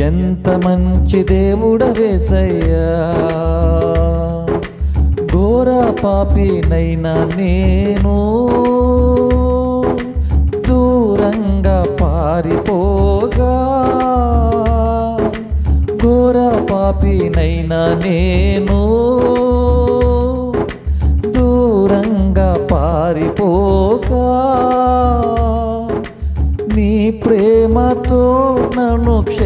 ఎంత మంచి దేవుడవేసయ్యా ఘోర పాపినైనా నేను దూరంగా పారిపోగా. ఘోర పాపినైనా నేను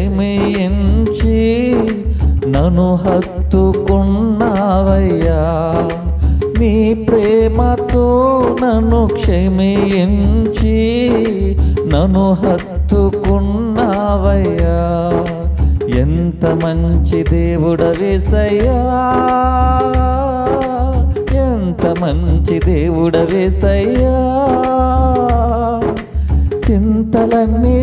ప్రేమించి నన్ను హత్తుకున్నావయ్యా. నీ ప్రేమతో నన్ను క్షమించి నన్ను హత్తుకున్నావయ్యా. ఎంత మంచి దేవుడవేసయ్యా ఎంత మంచి దేవుడవేసయ్యా చింతలన్నీ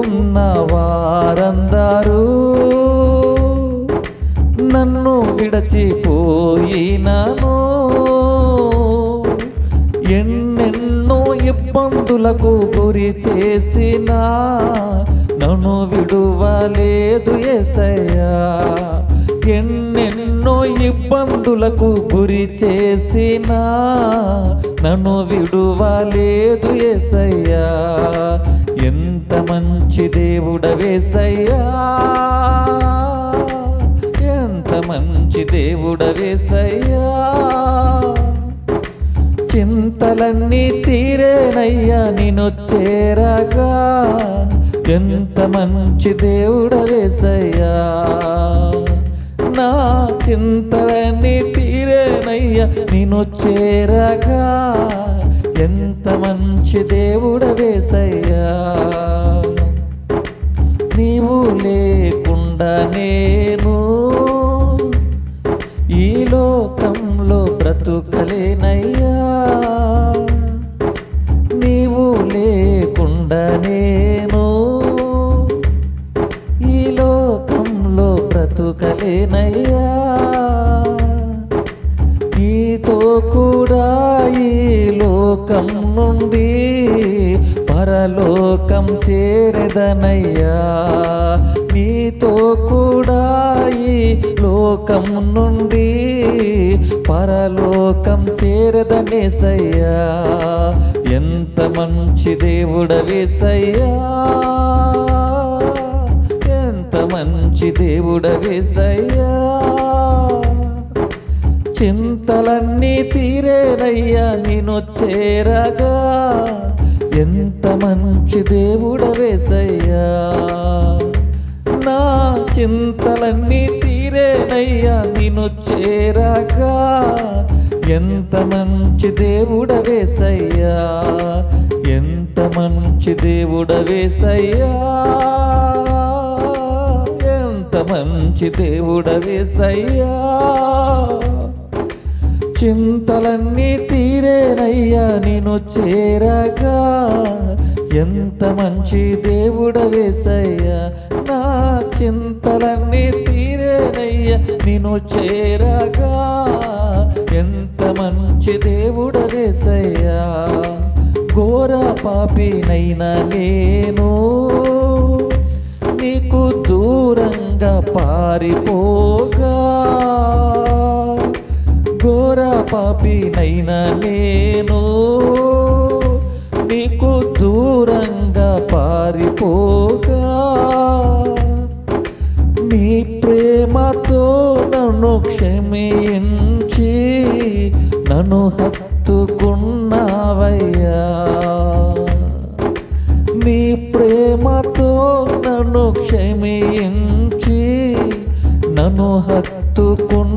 ఉన్న వారందరూ నన్ను విడచిపోయినాను. ఎన్నెన్నో ఇబ్బందులకు గురి చేసిన నన్ను విడువలేదు ఎసయ్యా ఎన్నెన్నో ఇబ్బందులకు గురి చేసిన నన్ను విడువలేదు ఎసయ్యా ఎంత మంచి దేవుడవేసయ్యా ఎంత మంచి దేవుడవేసయ్యా చింతలన్నీ తీరేనయ్యా నేను ఎంత మంచి దేవుడవేసయ్యా నా చింతలన్నీ తీరేనయ్యా నేను ఎంత మంచి దేవుడవేసయ్యా నీవు లేకుండా నేను ఈ లోకంలో బ్రతుకలేనయ్యా. నీవు లేకుండా నేను ఈ లోకంలో బ్రతుకలేనయ్యా. నీతో కూడా ఈ లోకం నుండి పరలోకం చేరదనయ్యా. నీతో కూడా ఈ లోకం నుండి పరలోకం చేరదనేసయ్యా. ఎంత మంచి దేవుడవేసయ్యా ఎంత మంచి దేవుడవేసయ్యా చింతలన్నీ తీరేనయ్యా నేనొచ్చేరాగా ఎంత మంచి దేవుడవేసయ్యా నా చింతలన్నీ తీరేనయ్యా నేనొచ్చేరాగా ఎంత మంచి దేవుడవేసయ్యా ఎంత మంచి దేవుడవేసయ్యా ఎంత మంచి దేవుడవేసయ్యా చింతలన్నీ తీరేనయ్యా నేను చేరగా. ఎంత మంచి దేవుడవేసయ్యా నా చింతలన్నీ తీరేనయ్యా నేను చేరగా. ఎంత మంచి దేవుడవేసయ్యా ఘోర పాపినైనా నేను. నీకు దూరంగా పారిపోగా. పాపినైనా నేను నీకు దూరంగా పారిపోగా. నీ ప్రేమతో నన్ను క్షమించి నన్ను హత్తుకున్నావయ్యా. నీ ప్రేమతో నన్ను క్షమించి నన్ను హత్తుకున్నావయ్యా.